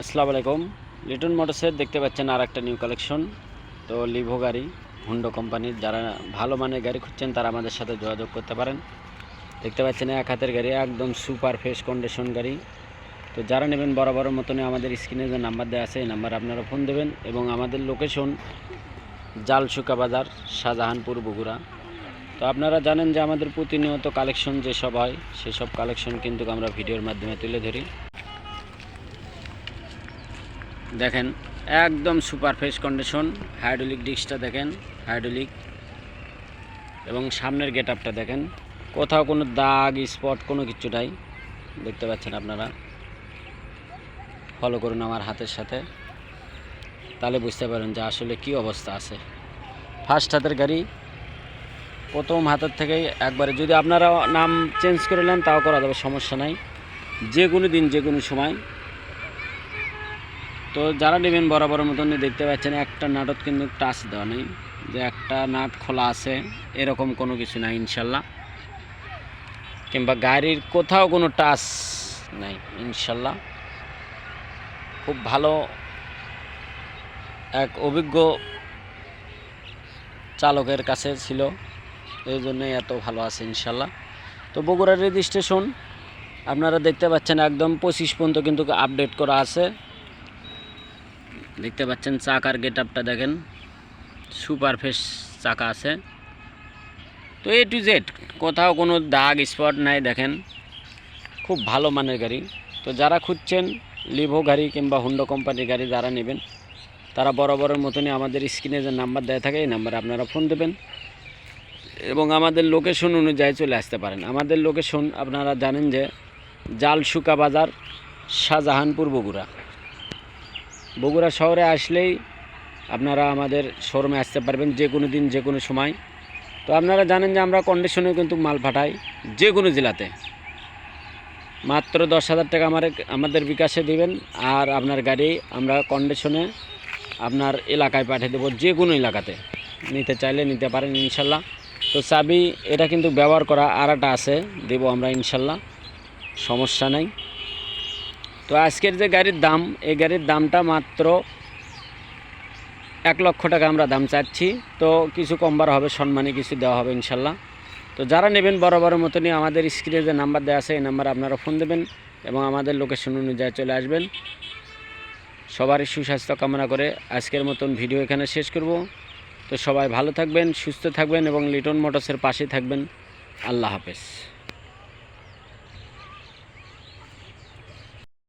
আসসালামু আলাইকুম। লিটন মোটরসের দেখতে পাচ্ছেন আর একটা নিউ কালেকশন তো লিভো গাড়ি হুন্ডো কোম্পানির যারা ভালো মানের গাড়ি খুঁজছেন, তারা আমাদের সাথে যোগাযোগ করতে পারেন। দেখতে পাচ্ছেন এক হাতের গাড়ি, একদম সুপার ফ্রেশ কন্ডিশন গাড়ি। তো যারা নেবেন বরাবরের মতনই আমাদের স্ক্রিনে যে নাম্বার দেওয়া আছে, এই নাম্বার আপনারা ফোন দেবেন এবং আমাদের লোকেশন জালসুকা বাজার, শাহজাহানপুর, বগুড়া। তো আপনারা জানেন যে আমাদের প্রতিনিয়ত কালেকশন যেসব হয়, সেসব কালেকশন কিন্তু আমরা ভিডিওর মাধ্যমে তুলে ধরি। দেখেন, একদম সুপার ফ্রেশ কন্ডিশন, হাইড্রোলিক ডিস্কটা দেখেন, হাইড্রোলিক। এবং সামনের গেট আপটা দেখেন, কোথাও কোনো দাগ, স্পট, কোনো কিছু নাই। দেখতে পাচ্ছেন আপনারা? ফলো করুন আমার হাতের সাথে। তাহলে বুঝতে পারেন যে আসলে কি অবস্থা আছে। ফার্স্ট হাতের গাড়ি, প্রথম হাতের থেকেই একবারে, যদি আপনারা নাম চেঞ্জ করে নেন, তাও করা যাবে, সমস্যা নাই। যে কোনো দিন যে কোনো সময়। তো যারা নেবেন বরাবর মতন দেখতে পাচ্ছেন, একটা নাটক কিন্তু টাচ দেওয়া নেই, যে একটা নাট খোলা আছে, এরকম কোনো কিছু নাই ইনশাল্লাহ। কিংবা গাড়ির কোথাও কোনো টাচ নাই ইনশাল্লাহ। খুব ভালো এক অভিজ্ঞ চালকের কাছে ছিল, এই জন্যই এত ভালো আছে ইনশাল্লাহ। তো বগুড়ার রেজিস্ট্রেশন আপনারা দেখতে পাচ্ছেন একদম পঁচিশ পর্যন্ত কিন্তু আপডেট করা আছে। দেখতে পাচ্ছেন চাকার গেট আপটা দেখেন। সুপার ফ্রেশ চাকা আছে। তো এ টু জেড কোথাও কোনো দাগ স্পট নাই দেখেন। খুব ভালো মানের গাড়ি। তো যারা খুঁজছেন লিভো গাড়ি কিংবা হুন্ডো কোম্পানির গাড়ি যারা নেবেন, তারা বরাবরের মতনই আমাদের স্ক্রিনে যে নাম্বার দেওয়া থাকে, এই নাম্বারে আপনারা ফোন দেবেন। এবং আমাদের লোকেশন অনুযায়ী চলে আসতে পারেন। আমাদের লোকেশন আপনারা জানেন যে জালসুকা বাজার শাহজাহানপুর বগুড়া। বগুড়া শহরে আসলেই আপনারা আমাদের শোরুমে আসতে পারবেন যে কোনো দিন, যে কোনো সময়। তো আপনারা জানেন যে আমরা কন্ডিশনেও কিন্তু মাল পাঠাই যে কোনো জেলাতে। মাত্র দশ হাজার টাকা আমার, আমাদের বিকাশে দিবেন আর আপনার গাড়ি আমরা কন্ডিশনে আপনার এলাকায় পাঠিয়ে দেবো যে কোনো এলাকাতে। নিতে চাইলে নিতে পারেন ইনশাল্লাহ। তো চাবি, এটা কিন্তু ব্যবহার করা আরাটা আছে, দেবো আমরা ইনশাল্লাহ। সমস্যা নাই। তো আজকের যে গাড়ির দাম, এই গাড়ির দামটা মাত্র এক লক্ষ টাকা আমরা দাম চাচ্ছি। তো কিছু কমবার হবে, সম্মানে কিছু দেওয়া হবে ইনশাল্লাহ। তো যারা নেবেন বরাবরের মতনই, আমাদের স্ক্রিনে যে নাম্বার দেওয়া আছে, এই নাম্বারে আপনারা ফোন দেবেন এবং আমাদের লোকেশন অনুযায়ী চলে আসবেন। সবারই সুস্বাস্থ্য কামনা করে আজকের মতন ভিডিও এখানে শেষ করব। তো সবাই ভালো থাকবেন, সুস্থ থাকবেন এবং লিটন মোটরসের পাশে থাকবেন। আল্লাহ হাফেজ।